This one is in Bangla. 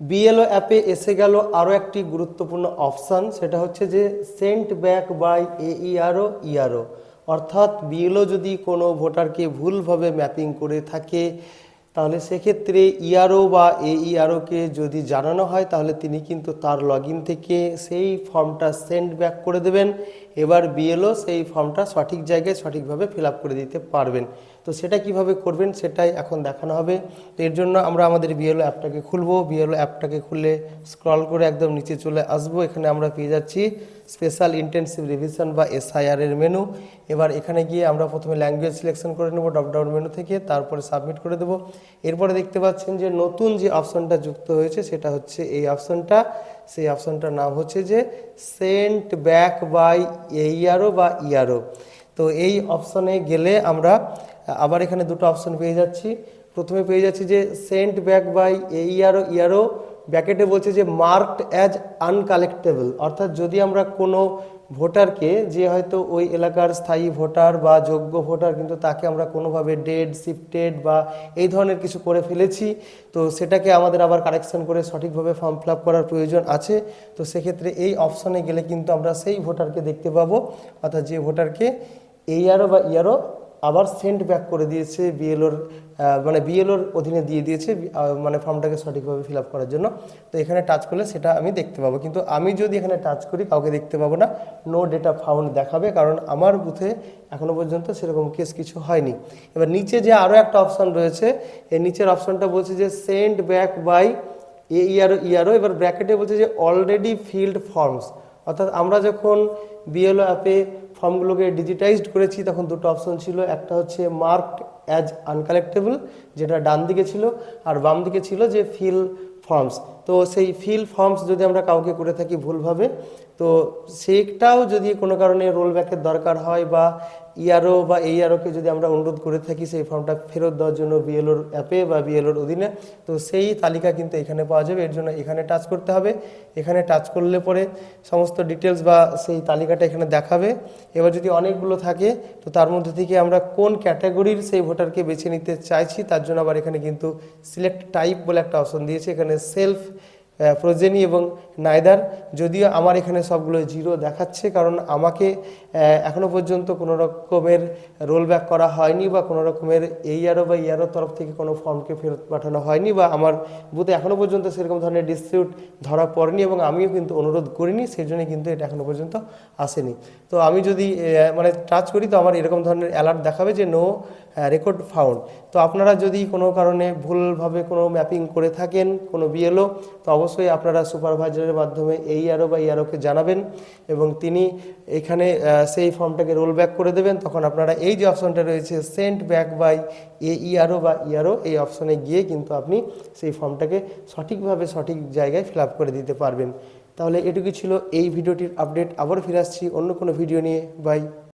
বিএলও অ্যাপে এসে গেল আরও একটি গুরুত্বপূর্ণ অপশান সেটা হচ্ছে যে sent back by AERO ERO অর্থাৎ বিএলও যদি কোনো ভোটারকে ভুলভাবে ম্যাপিং করে থাকে, তাহলে সেক্ষেত্রে ইআরও বা এইআরওকে যদি জানানো হয়, তাহলে তিনি কিন্তু তার লগ থেকে সেই ফর্মটা সেন্ড ব্যাক করে দেবেন। এবার বিএলও সেই ফর্মটা সঠিক জায়গায় সঠিকভাবে ফিল করে দিতে পারবেন। তো সেটা কীভাবে করবেন সেটাই এখন দেখানো হবে। তো এর জন্য আমরা আমাদের বিএলও অ্যাপটাকে খুলবো। বিএলও অ্যাপটাকে খুলে স্ক্রল করে একদম নিচে চলে আসব। এখানে আমরা পেয়ে যাচ্ছি স্পেশাল ইন্টেন্সিভ রিভিশন বা এসআইআর এর মেনু। এবার এখানে গিয়ে আমরা প্রথমে ল্যাঙ্গুয়েজ সিলেকশন করে নেব ড্রপডাউন মেনু থেকে, তারপরে সাবমিট করে দেবো। এরপরে দেখতে পাচ্ছেন যে নতুন যে অপশনটা যুক্ত হয়েছে সেটা হচ্ছে এই অপশনটা। সেই অপশনটার নাম হচ্ছে যে সেন্ট ব্যাক বাই এইআরও বা ইয়ারও তো এই অপশনে গেলে আমরা, আবার এখানে দুটো অপশন পেয়ে যাচ্ছি। প্রথমে পেয়ে যাচ্ছি যে সেন্ট ব্যাক বাই এইয়ারও ইয়ারও ব্যাকেটে বলছে যে মার্কড অ্যাজ আনকালেক্টেবল অর্থাৎ যদি আমরা কোনো ভোটারকে, যে হয়তো ওই এলাকার স্থায়ী ভোটার বা যোগ্য ভোটার, কিন্তু তাকে আমরা কোনোভাবে ডেড শিফটেড বা এই ধরনের কিছু করে ফেলেছি, তো সেটাকে আমাদের আবার কারেকশন করে সঠিকভাবে ফর্ম ফিল করার প্রয়োজন আছে, তো সেক্ষেত্রে এই অপশনে গেলে কিন্তু আমরা সেই ভোটারকে দেখতে পাবো, অর্থাৎ যে ভোটারকে এইআরও বা ইয়ারও আবার সেন্ড ব্যাক করে দিয়েছে বিএলওর মানে বিএলওর অধীনে দিয়ে দিয়েছে মানে ফর্মটাকে সঠিকভাবে ফিল আপ করার জন্য। তো এখানে টাচ করলে সেটা আমি দেখতে পাবো। কিন্তু আমি যদি এখানে টাচ করি, কাউকে দেখতে পাবো না। নো ডেটা ফাউন্ড দেখাবে, কারণ আমার বুথে এখনও পর্যন্ত সেরকম কেস কিছু হয়নি। এবার নিচে যে আরও একটা অপশন রয়েছে এই নিচের অপশানটা বলছে যে সেন্ড ব্যাক বাই এ ইয়ারও ইয়ারও এবার ব্র্যাকেটে বলছে যে অলরেডি ফিল্ড ফর্মস অর্থাৎ আমরা যখন বিএলও অ্যাপে ফর্মগুলোকে ডিজিটাইজড করেছি, তখন দুটো অপশন ছিল। একটা হচ্ছে মার্ক অ্যাজ আনকালেক্টেবল, যেটা ডান দিকে ছিল, আর বাম দিকে ছিল যে ফিল ফর্মস। তো সেই ফিল ফর্মস যদি আমরা কাউকে করে থাকি ভুলভাবে, তো সেটাও যদি কোনো কারণে রোল ব্যাকের দরকার হয় বা ইয়ারও বা এই আরওকে যদি আমরা অনুরোধ করে থাকি সেই ফর্মটা ফেরত দেওয়ার জন্য বিএলওর অ্যাপে বা বিএলওর অধীনে, তো সেই তালিকা কিন্তু এখানে পাওয়া যাবে। এর জন্য এখানে টাচ করতে হবে। এখানে টাচ করলে পরে সমস্ত ডিটেলস বা সেই তালিকাটা এখানে দেখাবে। এবার যদি অনেকগুলো থাকে, তো তার মধ্যে থেকে আমরা কোন ক্যাটাগরির সেই ভোটারকে বেছে নিতে চাইছি, তার জন্য আবার এখানে কিন্তু সিলেক্ট টাইপ বলে একটা অপশন দিয়েছে। এখানে সেলফ প্রোজেনি এবং নাইদার যদিও আমার এখানে সবগুলো জিরো দেখাচ্ছে কারণ আমাকে আহ, এখনও পর্যন্ত কোনো রকমের রোল ব্যাক করা হয়নি বা কোনো রকমের এই ইয়ারও বা ইয়ারও তরফ থেকে কোনো ফর্মকে ফেরত পাঠানো হয়নি বা আমার বুথে এখনও পর্যন্ত সেরকম ধরনের ডিসপিউট ধরা পড়েনি এবং আমিও কিন্তু অনুরোধ করিনি সেই জন্য কিন্তু এটা এখনও পর্যন্ত আসেনি। তো আমি যদি মানে টাচ করি তো আমার এরকম ধরনের অ্যালার্ট দেখাবে যে নো রেকর্ড ফাউন্ড তো আপনারা যদি কোনো কারণে ভুলভাবে কোনো ম্যাপিং করে থাকেন কোনো বিএলও তো অবশ্যই আপনারা সুপারভাইজারের মাধ্যমে এই আরও বা ইয়ারোকে জানাবেন এবং তিনি এখানে সেই ফর্মটাকে রোল ব্যাক করে দেবেন। তখন আপনারা এই যে অপশনটা রয়েছে sent back by A ERO বা ইয়ারও এই অপশনে গিয়ে কিন্তু আপনি সেই ফর্মটাকে সঠিকভাবে সঠিক জায়গায় ফিল করে দিতে পারবেন। তাহলে এটুকু ছিল এই ভিডিওটির আপডেট আবার ফিরে আসছি অন্য কোনো ভিডিও নিয়ে। বাই